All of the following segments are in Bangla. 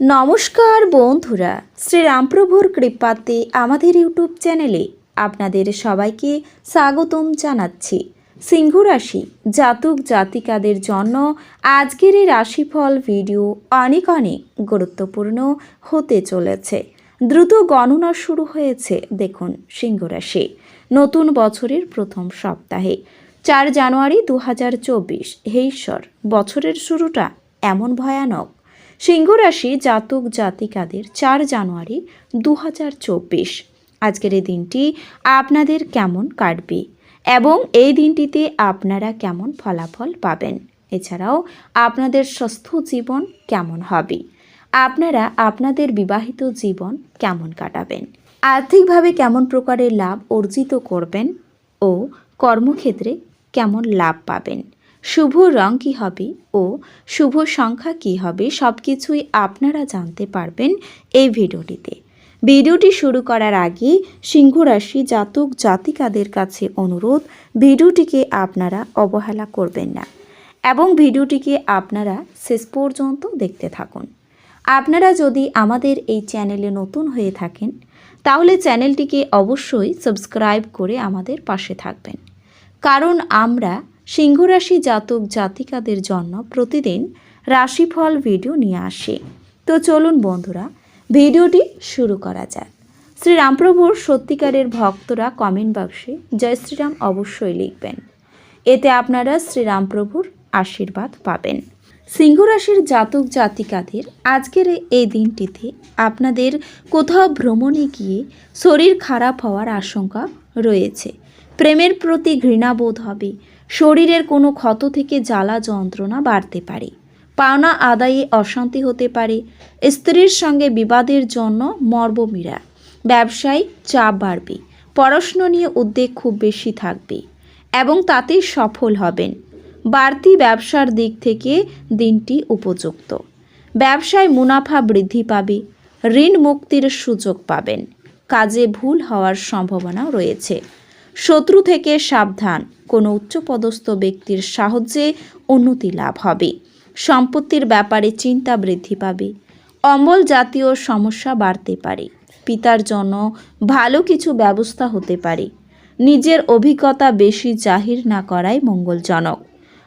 নমস্কার বন্ধুরা, শ্রীরামপ্রভুর কৃপাতে আমাদের ইউটিউব চ্যানেলে আপনাদের সবাইকে স্বাগতম জানাচ্ছি। সিংহ রাশি জাতক জাতিকাদের জন্য আজকের এই রাশিফল ভিডিও অনেক অনেক গুরুত্বপূর্ণ হতে চলেছে। দ্রুত গণনা শুরু হয়েছে দেখুন সিংহ রাশি, নতুন বছরের প্রথম সপ্তাহে। চার জানুয়ারি দু হাজার চব্বিশ, হে ঈশ্বর, বছরের শুরুটা এমন ভয়ানক। সিংহ রাশি জাতক জাতিকাদের চার জানুয়ারি দু হাজার চব্বিশ। আজকের এই দিনটি আপনাদের কেমন কাটবে এবং এই দিনটিতে আপনারা কেমন ফলাফল পাবেন? এছাড়াও আপনাদের সুস্থ জীবন কেমন হবে? আপনারা আপনাদের বিবাহিত জীবন কেমন কাটাবেন? আর্থিকভাবে কেমন প্রকারের লাভ অর্জিত করবেন? ও কর্মক্ষেত্রে কেমন লাভ পাবেন? শুভ রং কী হবে ও শুভ সংখ্যা কী হবে সব কিছুই আপনারা জানতে পারবেন এই ভিডিওটিতে। ভিডিওটি শুরু করার আগে সিংহ রাশি জাতক জাতিকাদের কাছে অনুরোধ, ভিডিওটিকে আপনারা অবহেলা করবেন না এবং ভিডিওটিকে আপনারা শেষ পর্যন্ত দেখতে থাকুন। আপনারা যদি আমাদের এই চ্যানেলে নতুন হয়ে থাকেন, তাহলে চ্যানেলটিকে অবশ্যই সাবস্ক্রাইব করে আমাদের পাশে থাকবেন। কারণ আমরা সিংহরাশি জাতক জাতিকাদের জন্য প্রতিদিন রাশিফল ভিডিও নিয়ে আসি। তো চলুন বন্ধুরা, ভিডিওটি শুরু করা যাক। শ্রীরামপ্রভুর সত্যিকারের ভক্তরা কমেন্ট বক্সে জয় শ্রীরাম অবশ্যই লিখবেন। এতে আপনারা শ্রীরামপ্রভুর আশীর্বাদ পাবেন। সিংহ রাশির জাতক জাতিকাদের আজকের এই দিনটিতে আপনাদের কোথাও ভ্রমণে গিয়ে শরীর খারাপ হওয়ার আশঙ্কা রয়েছে। প্রেমের প্রতি ঘৃণাবোধ হবে শরীরের কোনো ক্ষত থেকে জ্বালা যন্ত্রণা বাড়তে পারে। পাওনা আদায়ে অশান্তি হতে পারে। স্ত্রীর সঙ্গে বিবাদের জন্য মর্বমীরা ব্যবসায় চাপ বাড়বে। পড়াশুনো নিয়ে উদ্বেগ খুব বেশি থাকবে এবং তাতে সফল হবেন। বাড়তি ব্যবসার দিক থেকে দিনটি উপযুক্ত। ব্যবসায় মুনাফা বৃদ্ধি পাবে। ঋণ মুক্তির সুযোগ পাবেন। কাজে ভুল হওয়ার সম্ভাবনা রয়েছে। শত্রু থেকে সাবধান। কোনো উচ্চপদস্থ ব্যক্তির সাহায্যে উন্নতি লাভ হবে। সম্পত্তির ব্যাপারে চিন্তা বৃদ্ধি পাবে। অম্বল জাতীয় সমস্যা বাড়তে পারে। পিতার জন্য ভালো কিছু ব্যবস্থা হতে পারে। নিজের অভিজ্ঞতা বেশি জাহির না করাই মঙ্গলজনক।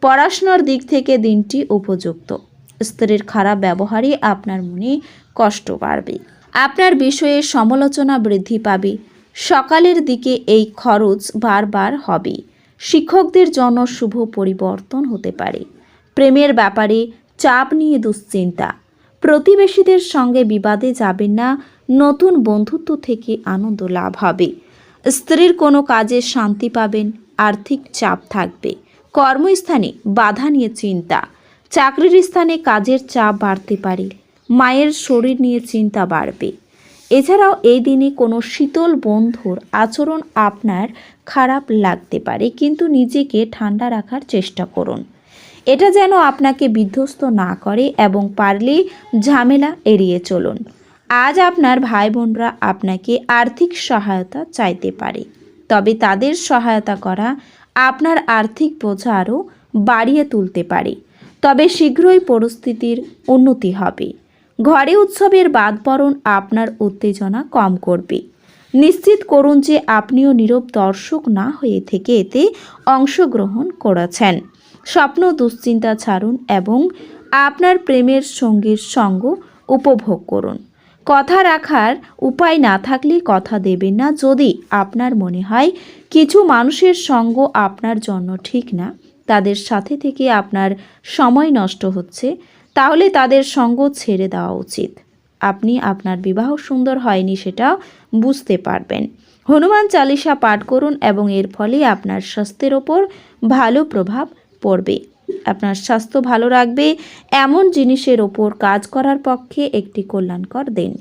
পড়াশোনার দিক থেকে দিনটি উপযুক্ত। স্ত্রীর খারাপ ব্যবহারই আপনার মনে কষ্ট বাড়বে। আপনার বিষয়ে সমালোচনা বৃদ্ধি পাবে। সকালের দিকে এই খরচ বারবার হবে। শিক্ষকদের জন্য শুভ পরিবর্তন হতে পারে। প্রেমের ব্যাপারে চাপ নিয়ে দুশ্চিন্তা। প্রতিবেশীদের সঙ্গে বিবাদে যাবেন না, নতুন বন্ধুত্ব থেকে আনন্দ লাভ হবে। স্ত্রীর কোনো কাজে শান্তি পাবেন, আর্থিক চাপ থাকবে। কর্মস্থানে বাধা নিয়ে চিন্তা। চাকরির স্থানে কাজের চাপ বাড়তে পারে। মায়ের শরীর নিয়ে চিন্তা বাড়বে। এছাড়াও এই দিনে কোনো শীতল বন্ধুর আচরণ আপনার খারাপ লাগতে পারে, কিন্তু নিজেকে ঠান্ডা রাখার চেষ্টা করুন। এটা যেন আপনাকে বিধ্বস্ত না করে এবং পারলে ঝামেলা এড়িয়ে চলুন। আজ আপনার ভাই বোনরা আপনাকে আর্থিক সহায়তা চাইতে পারে, তবে তাদের সহায়তা করা আপনার আর্থিক বোঝা আরও বাড়িয়ে তুলতে পারে। তবে শীঘ্রই পরিস্থিতির উন্নতি হবে। ঘরে উৎসবের বাদবরণ আপনার উত্তেজনা কম করবে। নিশ্চিত করুন যে আপনিও নীরব দর্শক না হয়ে থেকে এতে অংশগ্রহণ করেছেন। স্বপ্ন দুশ্চিন্তা ছাড়ুন এবং আপনার প্রেমের সঙ্গীর সঙ্গ উপভোগ করুন। কথা রাখার উপায় না থাকলে কথা দেবেন না যদি আপনার মনে হয় কিছু মানুষের সঙ্গ আপনার জন্য ঠিক না। তাদের সাথে থেকে আপনার সময় নষ্ট হচ্ছে। তাহলে তাদের সঙ্গ ছেড়ে দেওয়া উচিত। আপনি আপনার বিবাহ সুন্দর হয়নি সেটা বুঝতে পারবেন। হনুমান চালিসা পাঠ করুন এবং এর ফলে আপনার স্বাস্থ্যের ওপর ভালো প্রভাব পড়বে। আপনার স্বাস্থ্য ভালো রাখবে, এমন জিনিসের ওপর কাজ করার পক্ষে একটি কল্যাণকর দিন।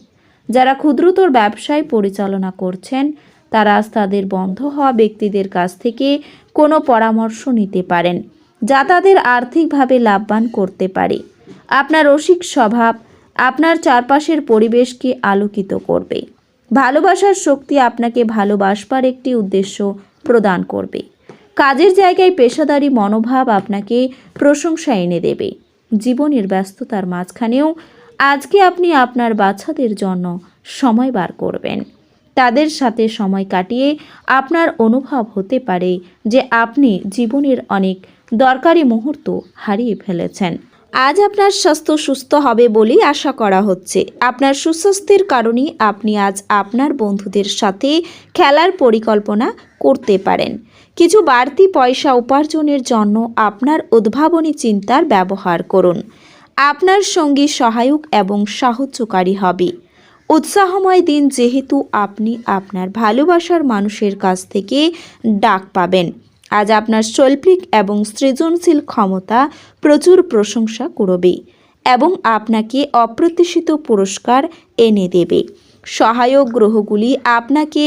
যারা ক্ষুদ্রতর ব্যবসায় পরিচালনা করছেন, তারা তাদের বন্ধ হওয়া ব্যক্তিদের কাছ থেকে কোনো পরামর্শ নিতে পারেন, যা তাদের আর্থিকভাবে লাভবান করতে পারে। আপনার রসিক স্বভাব, আপনার চারপাশের পরিবেশকে আলোকিত করবে। ভালোবাসার শক্তি আপনাকে ভালোবাসবার একটি উদ্দেশ্য প্রদান করবে। কাজের জায়গায় পেশাদারি মনোভাব আপনাকে প্রশংসা এনে দেবে। জীবনের ব্যস্ততার মাঝখানেও আজকে আপনি আপনার বাচ্চাদের জন্য সময় বার করবেন। তাদের সাথে সময় কাটিয়ে আপনার অনুভব হতে পারে যে আপনি জীবনের অনেক দরকারি মুহূর্ত হারিয়ে ফেলেছেন। আজ আপনার স্বাস্থ্য সুস্থ হবে বলেই আশা করা হচ্ছে। আপনার সুস্বাস্থ্যের কারণেই আপনি আজ আপনার বন্ধুদের সাথে খেলার পরিকল্পনা করতে পারেন। কিছু বাড়তি পয়সা উপার্জনের জন্য আপনার উদ্ভাবনী চিন্তার ব্যবহার করুন। আপনার সঙ্গী সহায়ক এবং সাহায্যকারী হবে। উৎসাহময় দিন যেহেতু আপনি আপনার ভালোবাসার মানুষের কাছ থেকে ডাক পাবেন। আজ আপনার শৈল্পিক এবং সৃজনশীল ক্ষমতা প্রচুর প্রশংসা করবে এবং আপনাকে অপ্রত্যাশিত পুরস্কার এনে দেবে। সহায়ক গ্রহগুলি আপনাকে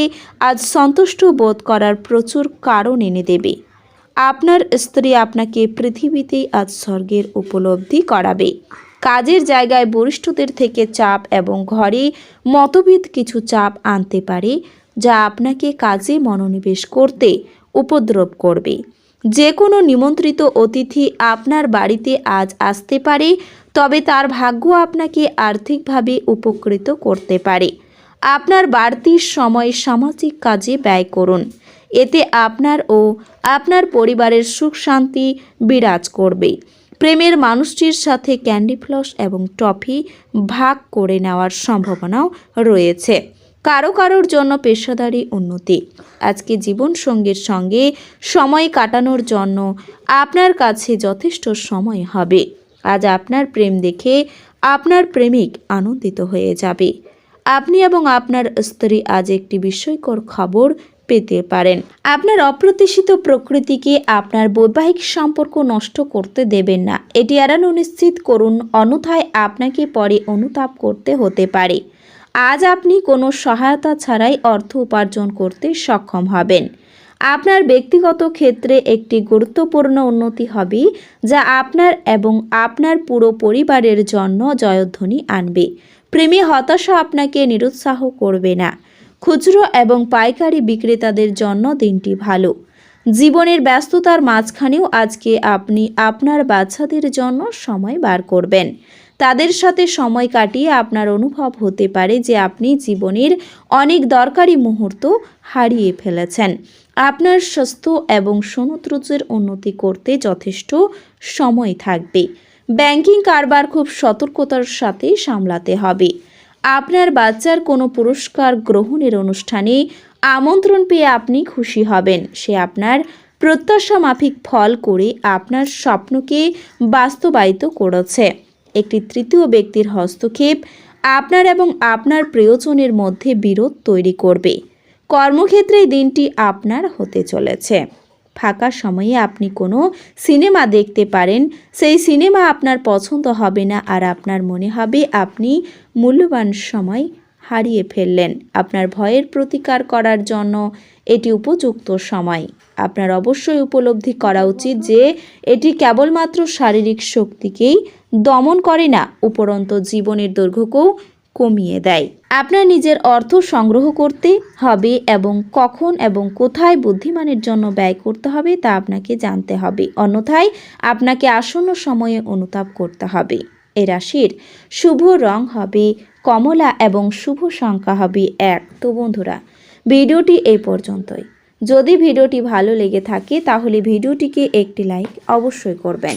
আজ সন্তুষ্ট বোধ করার প্রচুর কারণ এনে দেবে। আপনার স্ত্রী আপনাকে পৃথিবীতেই আজ স্বর্গের উপলব্ধি করাবে। কাজের জায়গায় বরিষ্ঠদের থেকে চাপ এবং ঘরে মতভেদ কিছু চাপ আনতে পারে, যা আপনাকে কাজে মনোনিবেশ করতে উপদ্রব করবে। যে কোনো নিমন্ত্রিত অতিথি আপনার বাড়িতে আজ আসতে পারে, তবে তার ভাগ্য আপনাকে আর্থিকভাবে উপকৃত করতে পারে। আপনার বাড়তি সময় সামাজিক কাজে ব্যয় করুন। এতে আপনার ও আপনার পরিবারের সুখ শান্তি বিরাজ করবে। প্রেমের মানুষটির সাথে ক্যান্ডি ফ্লস এবং টফি ভাগ করে নেওয়ার সম্ভাবনাও রয়েছে। কারও কারোর জন্য পেশাদারি উন্নতি। আজকে জীবনসঙ্গীর সঙ্গে সময় কাটানোর জন্য আপনার কাছে যথেষ্ট সময় হবে। আজ আপনার প্রেম দেখে আপনার প্রেমিক আনন্দিত হয়ে যাবে। আপনি এবং আপনার স্ত্রী আজ একটি বিস্ময়কর খবর পেতে পারেন। আপনার অপ্রত্যাশিত প্রকৃতিকে আপনার বৈবাহিক সম্পর্ক নষ্ট করতে দেবেন না। এটি এড়ানো নিশ্চিত করুন, অন্যথায় আপনাকে পরে অনুতাপ করতে হতে পারে। আজ আপনি কোনো সহায়তা ছাড়াই অর্থ উপার্জন করতে সক্ষম হবেন। আপনার ব্যক্তিগত ক্ষেত্রে একটি গুরুত্বপূর্ণ উন্নতি হবে, যা আপনার এবং আপনার পুরো পরিবারের জন্য জয়ধ্বনি আনবে। প্রেমী হতাশা আপনাকে নিরুৎসাহ করবে না। খুচরো এবং পাইকারি বিক্রেতাদের জন্য দিনটি ভালো। জীবনের ব্যস্ততার মাঝখানেও আজকে আপনি আপনার বাচ্চাদের জন্য সময় বার করবেন। তাদের সাথে সময় কাটিয়ে আপনার অনুভব হতে পারে যে আপনি জীবনের অনেক দরকারি মুহূর্ত হারিয়ে ফেলেছেন। আপনার স্বাস্থ্য এবং সমুদ্রজের উন্নতি করতে যথেষ্ট সময় থাকবে। ব্যাংকিং কারবার খুব সতর্কতার সাথে সামলাতে হবে। আপনার বাচ্চার কোনো পুরস্কার গ্রহণের অনুষ্ঠানে আমন্ত্রণ পেয়ে আপনি খুশি হবেন। সে আপনার প্রত্যাশা মাফিক ফল করে আপনার স্বপ্নকে বাস্তবায়িত করেছে। একটি তৃতীয় ব্যক্তির হস্তক্ষেপ আপনার এবং আপনার প্রিয়জনের মধ্যে বিরোধ তৈরি করবে। কর্মক্ষেত্রে দিনটি আপনার হতে চলেছে। ফাঁকা সময়ে আপনি কোনো সিনেমা দেখতে পারেন, সেই সিনেমা আপনার পছন্দ হবে না আর আপনার মনে হবে আপনি মূল্যবান সময় হারিয়ে ফেললেন। আপনার ভয়ের প্রতিকার করার জন্য এটি উপযুক্ত সময়। আপনার অবশ্যই উপলব্ধি করা উচিত যে এটি কেবলমাত্র শারীরিক শক্তিকেই দমন করে না, উপরন্ত জীবনের দৈর্ঘ্যকেও কমিয়ে দেয়। আপনার নিজের অর্থ সংগ্রহ করতে হবে এবং কখন এবং কোথায় বুদ্ধিমানের জন্য ব্যয় করতে হবে তা আপনাকে জানতে হবে। অন্যথায় আপনাকে আসন্ন সময়ে অনুতাপ করতে হবে। এ রাশির শুভ রং হবে কমলা এবং শুভ সংখ্যা হবে এক। তো বন্ধুরা, ভিডিওটি এই পর্যন্তই। যদি ভিডিওটি ভালো লেগে থাকে তাহলে ভিডিওটিকে একটি লাইক অবশ্যই করবেন।